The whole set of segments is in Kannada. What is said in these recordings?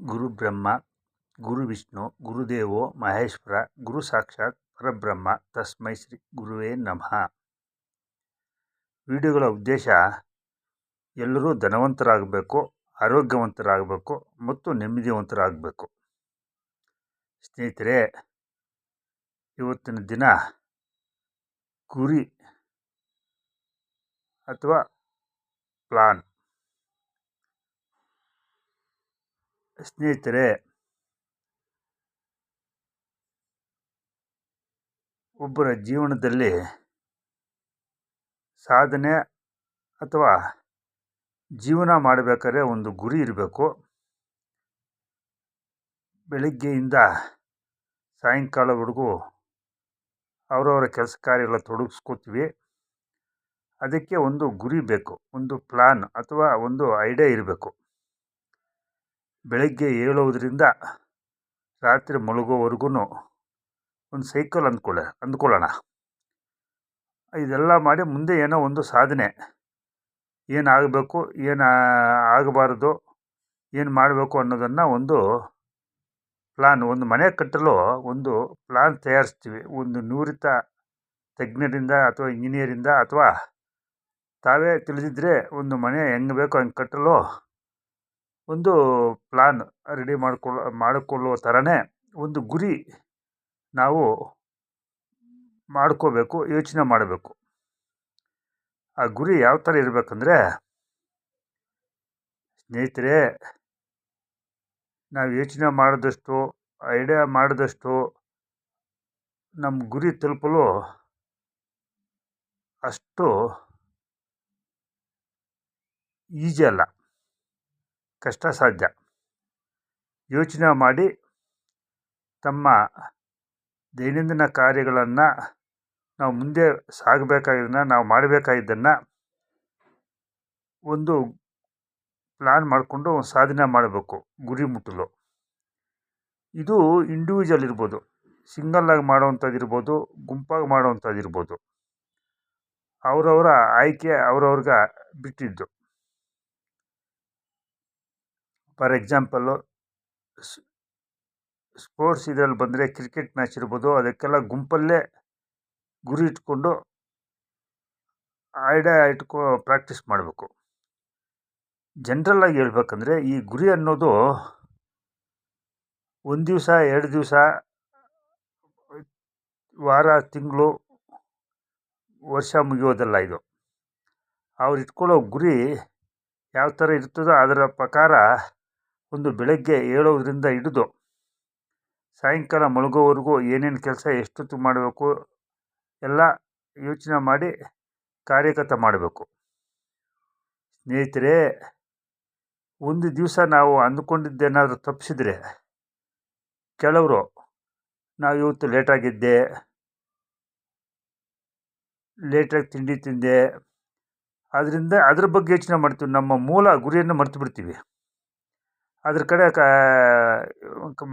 ಗುರು ಬ್ರಹ್ಮ, ಗುರು ವಿಷ್ಣು ಗುರುದೇವೋ ಮಹೇಶ್ವರ, ಗುರು ಸಾಕ್ಷಾತ್ ಪರಬ್ರಹ್ಮ. ತಸ್ಮೈ ಶ್ರೀ ಗುರುವೇ ನಮಃ. ವಿಡಿಯೋಗಳ ಉದ್ದೇಶ, ಎಲ್ಲರೂ ಧನವಂತರಾಗಬೇಕು, ಆರೋಗ್ಯವಂತರಾಗಬೇಕು ಮತ್ತು ನೆಮ್ಮದಿವಂತರಾಗಬೇಕು. ಸ್ನೇಹಿತರೆ, ಇವತ್ತಿನ ದಿನ ಗುರಿ ಅಥವಾ ಪ್ಲಾನ್ ಸ್ನೇಹಿತರೆ, ಒಬ್ಬರ ಜೀವನದಲ್ಲಿ ಸಾಧನೆ ಅಥವಾ ಜೀವನ ಮಾಡಬೇಕಾದ್ರೆ ಒಂದು ಗುರಿ ಇರಬೇಕು. ಬೆಳಗ್ಗೆಯಿಂದ ಸಾಯಂಕಾಲವರೆಗೂ ಅವರವರ ಕೆಲಸ ಕಾರ್ಯಗಳ ತೊಡಗಿಸ್ಕೋತೀವಿ. ಅದಕ್ಕೆ ಒಂದು ಗುರಿ ಬೇಕು, ಒಂದು ಪ್ಲಾನ್ ಅಥವಾ ಒಂದು ಐಡಿಯಾ ಇರಬೇಕು. ಬೆಳಗ್ಗೆ ಏಳೋದ್ರಿಂದ ರಾತ್ರಿ ಮಲಗೋವರೆಗೂ ಒಂದು ಸೈಕಲ್ ಅಂದ್ಕೊಳ್ಳೆ ಅಂದ್ಕೊಳ್ಳೋಣ. ಇದೆಲ್ಲ ಮಾಡಿ ಮುಂದೆ ಏನೋ ಒಂದು ಸಾಧನೆ. ಏನಾಗಬೇಕು ಏನು ಆಗಬಾರ್ದು, ಏನು ಮಾಡಬೇಕು ಅನ್ನೋದನ್ನು ಒಂದು ಪ್ಲಾನ್ ಒಂದು ಮನೆ ಕಟ್ಟಲು ಒಂದು ಪ್ಲಾನ್ ತಯಾರಿಸ್ತೀವಿ. ಒಂದು ನುರಿತ ತಜ್ಞರಿಂದ ಅಥವಾ ಇಂಜಿನಿಯರಿಂದ ಅಥವಾ ತಾವೇ ತಿಳಿದಿದ್ದರೆ ಒಂದು ಮನೆ ಹೆಂಗೆ ಬೇಕೋ ಹಂಗೆ ಕಟ್ಟಲು ಒಂದು ಪ್ಲಾನ್ ರೆಡಿ ಮಾಡ್ಕೊಳ್ಳೋ ಮಾಡಿಕೊಳ್ಳುವ ಥರನೇ ಒಂದು ಗುರಿ ನಾವು ಮಾಡ್ಕೋಬೇಕು, ಯೋಚನೆ ಮಾಡಬೇಕು. ಆ ಗುರಿ ಯಾವ ಥರ ಇರಬೇಕಂದ್ರೆ, ಸ್ನೇಹಿತರೆ, ನಾವು ಯೋಚನೆ ಮಾಡಿದಷ್ಟು ಐಡಿಯಾ ಮಾಡಿದಷ್ಟು ನಮ್ಮ ಗುರಿ ತಲುಪಲು ಅಷ್ಟು ಈಜಿ ಅಲ್ಲ. ಕಷ್ಟ ಸಾಧ್ಯ ಯೋಚನೆ ಮಾಡಿ ತಮ್ಮ ದೈನಂದಿನ ಕಾರ್ಯಗಳನ್ನು ನಾವು ಮುಂದೆ ಸಾಗಬೇಕಾಗಿದ್ದನ್ನು, ನಾವು ಮಾಡಬೇಕಾಗಿದ್ದನ್ನು ಒಂದು ಪ್ಲಾನ್ ಮಾಡಿಕೊಂಡು ಸಾಧನೆ ಮಾಡಬೇಕು, ಗುರಿ ಮುಟ್ಟಲು. ಇದು ಇಂಡಿವಿಜುವಲ್ ಇರ್ಬೋದು. ಸಿಂಗಲ್ಲಾಗಿ ಮಾಡೋವಂಥದ್ದು ಇರ್ಬೋದು, ಗುಂಪಾಗಿ ಮಾಡೋವಂಥದ್ದು ಇರ್ಬೋದು. ಅವರವರ ಆಯ್ಕೆ ಅವ್ರವ್ರಿಗೆ ಬಿಟ್ಟಿದ್ದು. ಫಾರ್ ಎಕ್ಸಾಂಪಲ್ಲು ಸ್ಪೋರ್ಟ್ಸ್ ಇದರಲ್ಲಿ ಬಂದರೆ ಕ್ರಿಕೆಟ್ ಮ್ಯಾಚ್ ಇರ್ಬೋದು. ಅದಕ್ಕೆಲ್ಲ ಗುಂಪಲ್ಲೇ ಗುರಿ ಇಟ್ಕೊಂಡು ಐಡಿಯಾ ಇಟ್ಕೊ, ಪ್ರಾಕ್ಟೀಸ್ ಮಾಡಬೇಕು. ಜನ್ರಲ್ಲಾಗಿ ಹೇಳ್ಬೇಕಂದ್ರೆ ಈ ಗುರಿ ಅನ್ನೋದು ಒಂದು ದಿವಸ, ಎರಡು ದಿವಸ, ವಾರ, ತಿಂಗಳು, ವರ್ಷ ಮುಗಿಯೋದಲ್ಲ ಇದು. ಅವ್ರು ಇಟ್ಕೊಳ್ಳೋ ಗುರಿ ಯಾವ ಥರ ಇರ್ತದೋ ಅದರ ಪ್ರಕಾರ ಒಂದು ಬೆಳಗ್ಗೆ ಏಳೋದರಿಂದ ಹಿಡಿದು ಸಾಯಂಕಾಲ ಮಲಗೋವರೆಗೂ ಏನೇನು ಕೆಲಸ ಎಷ್ಟೊತ್ತು ಮಾಡಬೇಕು, ಎಲ್ಲ ಯೋಚನೆ ಮಾಡಿ ಕಾರ್ಯಗತ ಮಾಡಬೇಕು. ಸ್ನೇಹಿತರೆ, ಒಂದು ದಿವಸ ನಾವು ಅಂದುಕೊಂಡಿದ್ದೇನಾದರೂ ತಪ್ಪಿಸಿದರೆ, ಕೆಲವರು, ನಾವು ಇವತ್ತು ಲೇಟಾಗಿದ್ದೆ ಲೇಟಾಗಿ ತಿಂಡಿ ತಿಂದೆ ಅದರಿಂದ ಅದ್ರ ಬಗ್ಗೆ ಯೋಚನೆ ಮಾಡ್ತೀವಿ. ನಮ್ಮ ಮೂಲ ಗುರಿಯನ್ನು ಮರೆತು ಬಿಡ್ತೀವಿ. ಅದ್ರ ಕಡೆ ಕ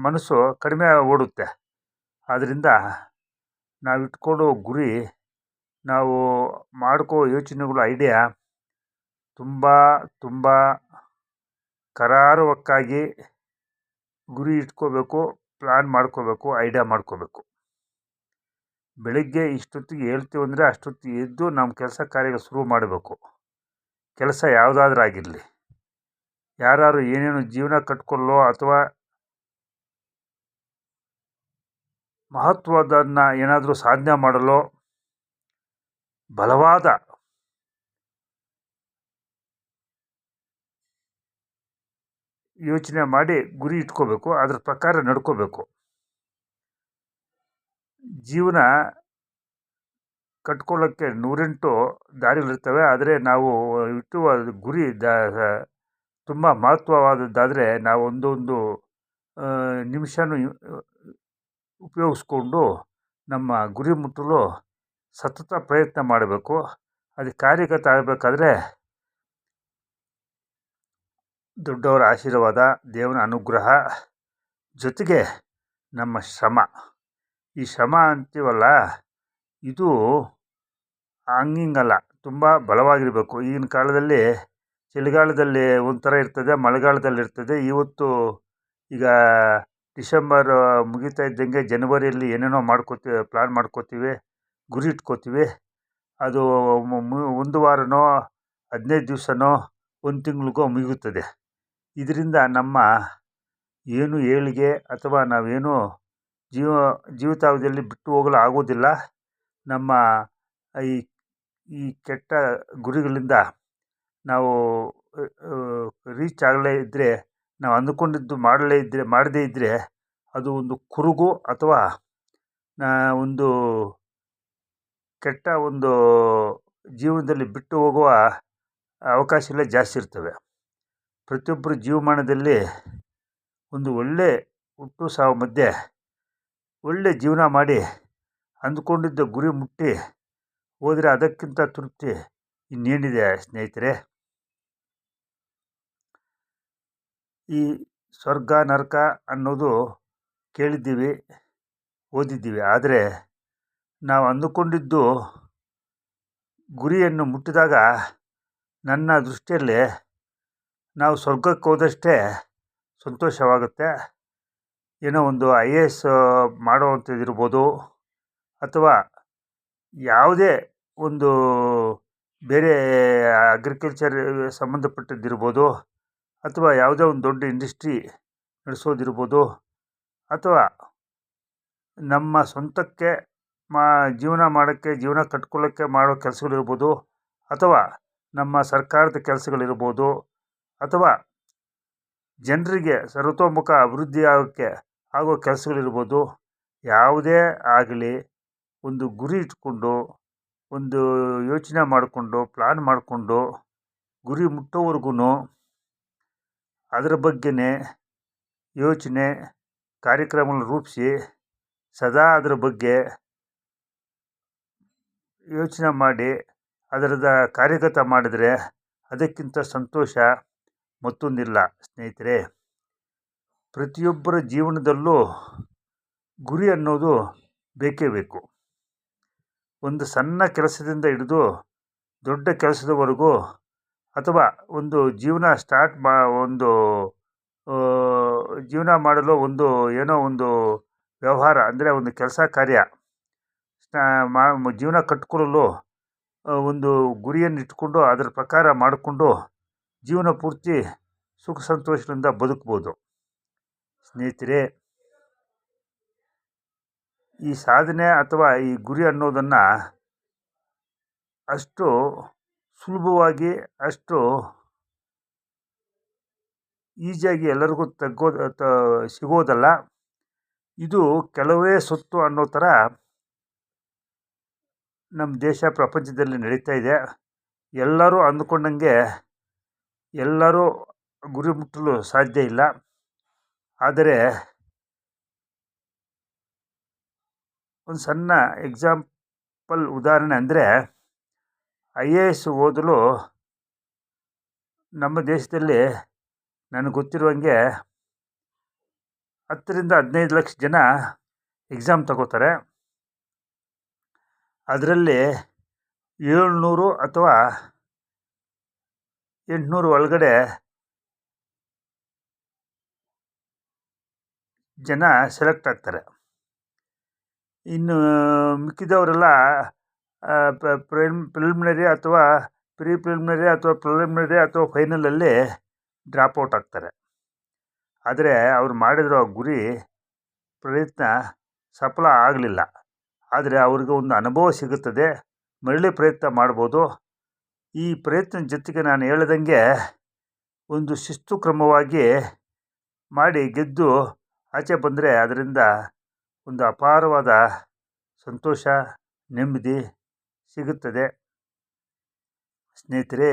ಮನಸ್ಸು ಕಡಿಮೆ ಓಡುತ್ತೆ. ಆದ್ದರಿಂದ ನಾವು ಇಟ್ಕೊಳ್ಳೋ ಗುರಿ, ನಾವು ಮಾಡ್ಕೋ ಯೋಚನೆಗಳು ಐಡಿಯಾ ತುಂಬ ತುಂಬ ಕರಾರುವಕ್ಕಾಗಿ ಗುರಿ ಇಟ್ಕೋಬೇಕು ಪ್ಲ್ಯಾನ್ ಮಾಡ್ಕೋಬೇಕು ಐಡಿಯಾ ಮಾಡ್ಕೋಬೇಕು. ಬೆಳಿಗ್ಗೆ ಇಷ್ಟೊತ್ತಿಗೆ ಹೇಳ್ತೀವಿ ಅಂದರೆ ಅಷ್ಟೊತ್ತಿಗೆ ಎದ್ದು ನಮ್ಮ ಕೆಲಸ ಕಾರ್ಯಗಳು ಶುರು ಮಾಡಬೇಕು. ಕೆಲಸ ಯಾವುದಾದ್ರೂ ಆಗಿರಲಿ. ಯಾರು ಏನೇನು ಜೀವನ ಕಟ್ಕೊಳ್ಳೋ ಅಥವಾ ಮಹತ್ವದನ್ನ ಏನಾದರೂ ಸಾಧನೆ ಮಾಡಲು, ಬಲವಾದ ಯೋಚನೆ ಮಾಡಿ ಗುರಿ ಇಟ್ಕೋಬೇಕು, ಅದ್ರ ಪ್ರಕಾರ ನಡ್ಕೋಬೇಕು. ಜೀವನ ಕಟ್ಕೊಳ್ಳೋಕ್ಕೆ ನೂರೆಂಟು ದಾರಿಗಳಿರ್ತವೆ, ಆದರೆ ನಾವು ಇಟ್ಟುವ ಗುರಿ ದ ತುಂಬ ಮಹತ್ವವಾದದ್ದಾದರೆ ನಾವು ಒಂದೊಂದು ನಿಮಿಷನೂ ಉಪಯೋಗಿಸ್ಕೊಂಡು ನಮ್ಮ ಗುರಿ ಮುಟ್ಟಲು ಸತತ ಪ್ರಯತ್ನ ಮಾಡಬೇಕು. ಅದು ಕಾರ್ಯಗತ ಆಗಬೇಕಾದ್ರೆ ದೊಡ್ಡವರ ಆಶೀರ್ವಾದ ದೇವರ ಅನುಗ್ರಹ ಜೊತೆಗೆ ನಮ್ಮ ಶ್ರಮ. ಈ ಶ್ರಮ ಅಂತೀವಲ್ಲ, ಇದು ಹಂಗಿಂಗಲ್ಲ, ತುಂಬ ಬಲವಾಗಿರಬೇಕು. ಈಗಿನ ಕಾಲದಲ್ಲಿ ಚಳಿಗಾಲದಲ್ಲಿ ಒಂಥರ ಇರ್ತದೆ, ಮಳೆಗಾಲದಲ್ಲಿ ಇರ್ತದೆ. ಇವತ್ತು ಈಗ ಡಿಸೆಂಬರ್ ಮುಗಿತಾ ಇದ್ದಂಗೆ ಜನವರಿಯಲ್ಲಿ ಏನೇನೋ ಮಾಡ್ಕೋತೀವಿ ಪ್ಲ್ಯಾನ್ ಮಾಡ್ಕೋತೀವಿ, ಗುರಿ ಇಟ್ಕೋತೀವಿ. ಅದು ಒಂದು ವಾರನೋ, ಹದಿನೈದು ದಿವಸನೋ, ಒಂದು ತಿಂಗಳಿಗೋ ಮುಗಿಯುತ್ತದೆ. ಇದರಿಂದ ನಮ್ಮ ಏನು ಏಳಿಗೆ ಅಥವಾ ನಾವೇನು ಜೀವ, ಜೀವಿತಾವಧಿಯಲ್ಲಿ ಬಿಟ್ಟು ಹೋಗಲು ಆಗೋದಿಲ್ಲ. ನಮ್ಮ ಈ ಈ ಕೆಟ್ಟ ಗುರಿಗಳಿಂದ ನಾವು ರೀಚ್ ಆಗಲೇ ಇದ್ದರೆ ನಾವು ಅಂದುಕೊಂಡಿದ್ದು ಮಾಡಲೇ ಇದ್ದರೆ ಮಾಡದೇ ಇದ್ದರೆ ಅದು ಒಂದು ಕುರುಗು ಅಥವಾ ಒಂದು ಕೆಟ್ಟ ಒಂದು ಜೀವನದಲ್ಲಿ ಬಿಟ್ಟು ಹೋಗುವ ಅವಕಾಶಗಳೇ ಜಾಸ್ತಿ ಇರ್ತವೆ. ಪ್ರತಿಯೊಬ್ಬರು ಜೀವಮಾನದಲ್ಲಿ ಒಂದು ಒಳ್ಳೆಯ ಹುಟ್ಟು ಸಾವು ಮಧ್ಯೆ ಒಳ್ಳೆಯ ಜೀವನ ಮಾಡಿ ಅಂದುಕೊಂಡಿದ್ದ ಗುರಿ ಮುಟ್ಟಿ, ಹೋದರೆ ಅದಕ್ಕಿಂತ ತೃಪ್ತಿ ಇನ್ನೇನಿದೆ ಸ್ನೇಹಿತರೆ? ಈ ಸ್ವರ್ಗ, ನರಕ ಅನ್ನೋದು ಕೇಳಿದ್ದೀವಿ, ಓದಿದ್ದೀವಿ. ಆದರೆ ನಾವು ಅಂದುಕೊಂಡಿದ್ದು ಗುರಿಯನ್ನು ಮುಟ್ಟಿದಾಗ ನನ್ನ ದೃಷ್ಟಿಯಲ್ಲಿ ನಾವು ಸ್ವರ್ಗಕ್ಕೆ ಹೋದಷ್ಟೇ ಸಂತೋಷವಾಗುತ್ತೆ. ಏನೋ ಒಂದು ಐ ಎ ಎಸ್ ಮಾಡುವಂಥದ್ದಿರ್ಬೋದು ಅಥವಾ ಯಾವುದೇ ಒಂದು ಬೇರೆ ಅಗ್ರಿಕಲ್ಚರ್ ಸಂಬಂಧಪಟ್ಟದ್ದಿರ್ಬೋದು ಅಥವಾ ಯಾವುದೇ ಒಂದು ದೊಡ್ಡ ಇಂಡಸ್ಟ್ರಿ ನಡೆಸೋದಿರ್ಬೋದು ಅಥವಾ ನಮ್ಮ ಸ್ವಂತಕ್ಕೆ ಮಾ, ಜೀವನ ಮಾಡೋಕ್ಕೆ, ಜೀವನ ಕಟ್ಕೊಳ್ಳೋಕ್ಕೆ ಮಾಡೋ ಕೆಲಸಗಳಿರ್ಬೋದು ಅಥವಾ ನಮ್ಮ ಸರ್ಕಾರದ ಕೆಲಸಗಳಿರ್ಬೋದು ಅಥವಾ ಜನರಿಗೆ ಸರ್ವತೋಮುಖ ಅಭಿವೃದ್ಧಿ ಆಗೋಕ್ಕೆ ಆಗೋ ಕೆಲಸಗಳಿರ್ಬೋದು, ಯಾವುದೇ ಆಗಲಿ ಒಂದು ಗುರಿ ಇಟ್ಕೊಂಡು, ಒಂದು ಯೋಚನೆ ಮಾಡಿಕೊಂಡು ಪ್ಲ್ಯಾನ್ ಮಾಡಿಕೊಂಡು ಗುರಿ ಮುಟ್ಟೋವರ್ಗು ಅದರ ಬಗ್ಗೆನೇ ಯೋಚನೆ ಕಾರ್ಯಕ್ರಮಗಳನ್ನು ರೂಪಿಸಿ, ಸದಾ ಅದರ ಬಗ್ಗೆ ಯೋಚನೆ ಮಾಡಿ, ಅದರದ ಕಾರ್ಯಗತ ಮಾಡಿದರೆ ಅದಕ್ಕಿಂತ ಸಂತೋಷ ಮತ್ತೊಂದಿಲ್ಲ. ಸ್ನೇಹಿತರೆ, ಪ್ರತಿಯೊಬ್ಬರ ಜೀವನದಲ್ಲೂ ಗುರಿ ಅನ್ನೋದು ಬೇಕೇ ಬೇಕು. ಒಂದು ಸಣ್ಣ ಕೆಲಸದಿಂದ ಹಿಡಿದು ದೊಡ್ಡ ಕೆಲಸದವರೆಗೂ ಅಥವಾ ಒಂದು ಜೀವನ ಸ್ಟಾರ್ಟ್ ಮಾ, ಒಂದು ಜೀವನ ಮಾಡಲು ಒಂದು ಏನೋ ಒಂದು ವ್ಯವಹಾರ, ಅಂದರೆ ಒಂದು ಕೆಲಸ ಕಾರ್ಯ ಮಾ, ಜೀವನ ಕಟ್ಟಿಕೊಳ್ಳಲು ಒಂದು ಗುರಿಯನ್ನು ಇಟ್ಕೊಂಡು ಅದರ ಪ್ರಕಾರ ಮಾಡಿಕೊಂಡು, ಜೀವನ ಪೂರ್ತಿ ಸುಖ ಸಂತೋಷದಿಂದ ಬದುಕ್ಬೋದು. ಸ್ನೇಹಿತರೆ, ಈ ಸಾಧನೆ ಅಥವಾ ಈ ಗುರಿ ಅನ್ನೋದನ್ನು ಅಷ್ಟು ಸುಲಭವಾಗಿ ಅಷ್ಟು ಈಸಿಯಾಗಿ ಎಲ್ಲರಿಗೂ ತಗ್ಗೋದು ತ, ಸಿಗೋದಲ್ಲ. ಇದು ಕೆಲವೇ ಸೊತ್ತು ಅನ್ನೋ ಥರ ನಮ್ಮ ದೇಶ ಪ್ರಪಂಚದಲ್ಲಿ ನಡೀತಾ ಇದೆ. ಎಲ್ಲರೂ ಅಂದ್ಕೊಂಡಂಗೆ ಎಲ್ಲರೂ ಗುರಿ ಮುಟ್ಟಲು ಸಾಧ್ಯ ಇಲ್ಲ. ಆದರೆ ಒಂದು ಸಣ್ಣ ಎಕ್ಸಾಂಪಲ್ ಉದಾಹರಣೆ ಅಂದರೆ ಐ ಎ ಎಸ್ ಓದಲು ನಮ್ಮ ದೇಶದಲ್ಲಿ ನನಗೆ ಗೊತ್ತಿರುವಂಗೆ ಹತ್ತರಿಂದ ಹದಿನೈದು ಲಕ್ಷ ಜನ ಎಕ್ಸಾಮ್ ತಗೋತಾರೆ. ಅದರಲ್ಲಿ ಏಳ್ನೂರು ಅಥವಾ ಎಂಟುನೂರು ಒಳಗಡೆ ಜನ ಸೆಲೆಕ್ಟ್ ಆಗ್ತಾರೆ. ಇನ್ನು ಮಿಕ್ಕಿದವರೆಲ್ಲ ಪ್ರಿಲಿಮಿನರಿ ಅಥವಾ ಪ್ರೀ ಪ್ರಿಲಿಮಿನರಿ ಅಥವಾ ಪ್ರಿಲಿಮಿನರಿ ಅಥವಾ ಫೈನಲಲ್ಲಿ ಡ್ರಾಪ್ ಔಟ್ ಆಗ್ತಾರೆ. ಆದರೆ ಅವ್ರು ಮಾಡಿರೋ ಗುರಿ, ಪ್ರಯತ್ನ ಸಫಲ ಆಗಲಿಲ್ಲ. ಆದರೆ ಅವ್ರಿಗೆ ಒಂದು ಅನುಭವ ಸಿಗುತ್ತದೆ. ಮರಳಿ ಪ್ರಯತ್ನ ಮಾಡ್ಬೋದು. ಈ ಪ್ರಯತ್ನದ ಜೊತೆಗೆ ನಾನು ಹೇಳ್ದಂಗೆ ಒಂದು ಶಿಸ್ತು ಕ್ರಮವಾಗಿ ಮಾಡಿ ಗೆದ್ದು ಆಚೆ ಬಂದರೆ ಅದರಿಂದ ಒಂದು ಅಪಾರವಾದ ಸಂತೋಷ, ನೆಮ್ಮದಿ ಸಿಗುತ್ತದೆ. ಸ್ನೇಹಿತರೆ,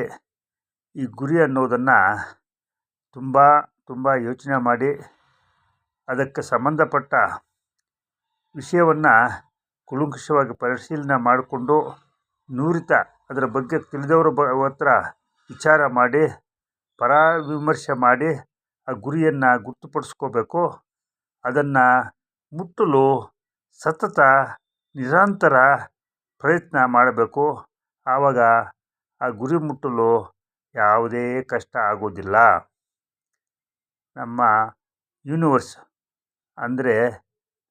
ಈ ಗುರಿ ಅನ್ನೋದನ್ನು ತುಂಬ ತುಂಬ ಯೋಚನೆ ಮಾಡಿ, ಅದಕ್ಕೆ ಸಂಬಂಧಪಟ್ಟ ವಿಷಯವನ್ನು ಕೂಲಂಕಷವಾಗಿ ಪರಿಶೀಲನೆ ಮಾಡಿಕೊಂಡು, ನುರಿತ ಅದರ ಬಗ್ಗೆ ತಿಳಿದವರ ಬ, ಹತ್ರ ವಿಚಾರ ಮಾಡಿ, ಪರಾವಿಮರ್ಶೆ ಮಾಡಿ, ಆ ಗುರಿಯನ್ನು ಗುರ್ತುಪಡಿಸ್ಕೋಬೇಕು. ಅದನ್ನು ಮುಟ್ಟಲು ಸತತ ನಿರಂತರ ಪ್ರಯತ್ನ ಮಾಡಬೇಕು. ಆವಾಗ ಆ ಗುರಿ ಮುಟ್ಟಲು ಯಾವುದೇ ಕಷ್ಟ ಆಗೋದಿಲ್ಲ. ನಮ್ಮ ಯೂನಿವರ್ಸ್ ಅಂದರೆ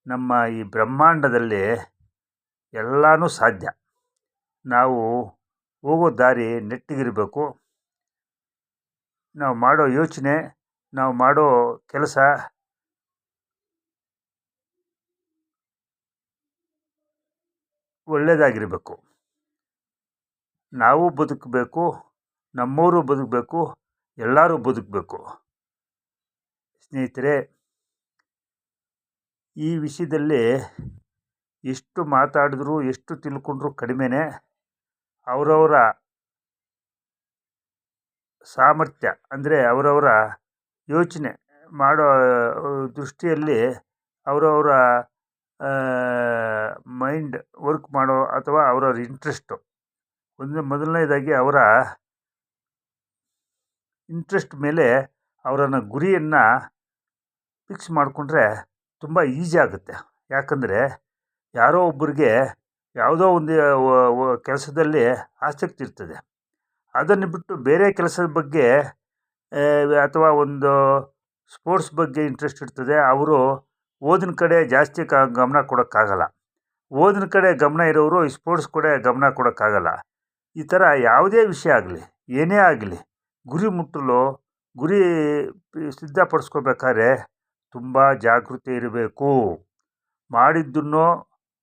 ನಮ್ಮ ಈ ಬ್ರಹ್ಮಾಂಡದಲ್ಲಿ ಎಲ್ಲನೂ ಸಾಧ್ಯ. ನಾವು ಹೋಗೋ ದಾರಿ ನೆಟ್ಟಗಿರಬೇಕು. ನಾವು ಮಾಡೋ ಯೋಚನೆ, ನಾವು ಮಾಡೋ ಕೆಲಸ ಒಳ್ಳೆಯದಾಗಿರ್ಬೇಕು ನಾವು ಬದುಕಬೇಕು ನಮ್ಮವರು ಬದುಕಬೇಕು, ಎಲ್ಲರೂ ಬದುಕಬೇಕು. ಸ್ನೇಹಿತರೆ, ಈ ವಿಷಯದಲ್ಲಿ ಎಷ್ಟು ಮಾತಾಡಿದ್ರು, ಎಷ್ಟು ತಿಳ್ಕೊಂಡ್ರು ಕಡಿಮೆನೇ ಅವರವರ ಸಾಮರ್ಥ್ಯ, ಅಂದರೆ ಅವರವರ ಯೋಚನೆ ಮಾಡೋ ದೃಷ್ಟಿಯಲ್ಲಿ ಅವರವರ ಮೈಂಡ್ ವರ್ಕ್ ಮಾಡೋ ಅಥವಾ ಅವರ ಇಂಟ್ರೆಸ್ಟು ಒಂದು ಮೊದಲನೇದಾಗಿ ಅವರ ಇಂಟ್ರೆಸ್ಟ್ ಮೇಲೆ ಅವರನ್ನು ಗುರಿಯನ್ನು ಫಿಕ್ಸ್ ಮಾಡಿಕೊಂಡ್ರೆ ತುಂಬ ಈಸಿ ಆಗುತ್ತೆ. ಯಾಕಂದರೆ ಯಾರೋ ಒಬ್ಬರಿಗೆ ಯಾವುದೋ ಒಂದು ಕೆಲಸದಲ್ಲಿ ಆಸಕ್ತಿ ಇರ್ತದೆ. ಅದನ್ನು ಬಿಟ್ಟು ಬೇರೆ ಕೆಲಸದ ಬಗ್ಗೆ ಅಥವಾ ಒಂದು ಸ್ಪೋರ್ಟ್ಸ್ ಬಗ್ಗೆ ಇಂಟ್ರೆಸ್ಟ್ ಇರ್ತದೆ. ಅವರು ಓದಿನ ಕಡೆ ಜಾಸ್ತಿ ಕ ಗಮನ ಕೊಡೋಕ್ಕಾಗಲ್ಲ. ಓದಿನ ಕಡೆ ಗಮನ ಇರೋರು ಈ ಸ್ಪೋರ್ಟ್ಸ್ ಕಡೆ ಗಮನ ಕೊಡೋಕ್ಕಾಗಲ್ಲ. ಈ ಥರ ಯಾವುದೇ ವಿಷಯ ಆಗಲಿ, ಏನೇ ಆಗಲಿ, ಗುರಿ ಮುಟ್ಟಲು, ಗುರಿ ಸಿದ್ಧಪಡಿಸ್ಕೋಬೇಕಾದ್ರೆ ತುಂಬ ಜಾಗೃತಿ ಇರಬೇಕು. ಮಾಡಿದ್ದನ್ನು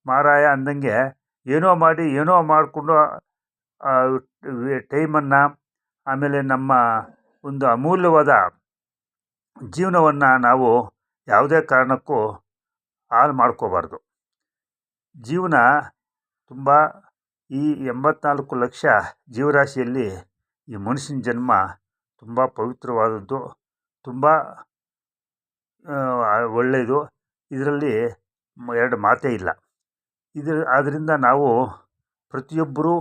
ಮಾರಾಯ ಅಂದಂಗೆ ಏನೋ ಮಾಡಿ, ಏನೋ ಮಾಡಿಕೊಂಡು ಟೈಮನ್ನು, ಆಮೇಲೆ ನಮ್ಮ ಒಂದು ಅಮೂಲ್ಯವಾದ ಜೀವನವನ್ನು ನಾವು ಯಾವುದೇ ಕಾರಣಕ್ಕೂ ಹಾಳು ಮಾಡ್ಕೋಬಾರ್ದು. ಜೀವನ ತುಂಬ ಈ ಎಂಬತ್ನಾಲ್ಕು ಲಕ್ಷ ಜೀವರಾಶಿಯಲ್ಲಿ ಈ ಮನುಷ್ಯನ ಜನ್ಮ ತುಂಬ ಪವಿತ್ರವಾದದ್ದು, ತುಂಬ ಒಳ್ಳೆಯದು. ಇದರಲ್ಲಿ ಎರಡು ಮಾತೇ ಇಲ್ಲ. ಇದ್ರ ಆದ್ದರಿಂದ ನಾವು ಪ್ರತಿಯೊಬ್ಬರೂ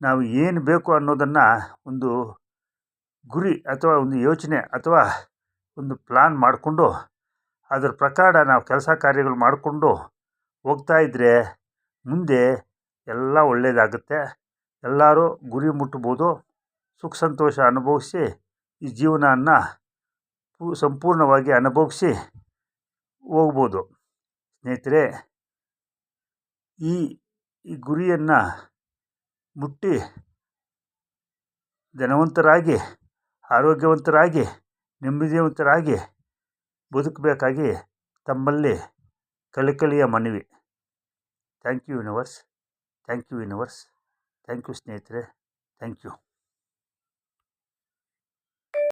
ನಾವು ಏನು ಬೇಕು ಅನ್ನೋದನ್ನು ಒಂದು ಗುರಿ ಅಥವಾ ಒಂದು ಯೋಚನೆ ಅಥವಾ ಒಂದು ಪ್ಲಾನ್ ಮಾಡಿಕೊಂಡು ಅದರ ಪ್ರಕಾರ ನಾವು ಕೆಲಸ ಕಾರ್ಯಗಳು ಮಾಡಿಕೊಂಡು ಹೋಗ್ತಾ ಇದ್ದರೆ ಮುಂದೆ ಎಲ್ಲ ಒಳ್ಳೆಯದಾಗುತ್ತೆ ಎಲ್ಲರೂ ಗುರಿ ಮುಟ್ಬೋದು ಸುಖ ಸಂತೋಷ ಅನುಭವಿಸಿ, ಈ ಜೀವನವನ್ನು ಸಂಪೂರ್ಣವಾಗಿ ಅನುಭವಿಸಿ ಹೋಗ್ಬೋದು. ಸ್ನೇಹಿತರೆ, ಈ ಈ ಗುರಿಯನ್ನು ಮುಟ್ಟಿ ಧನವಂತರಾಗಿ, ಆರೋಗ್ಯವಂತರಾಗಿ, ನೆಮ್ಮದಿವಂತರಾಗಿ ಬದುಕಬೇಕಾಗಿ ತಮ್ಮಲ್ಲಿ ಕಳಕಳಿಯ ಮನವಿ. Thank you universe. Thank you universe. Thank you ಸ್ನೇಹಿತರೆ. Thank you.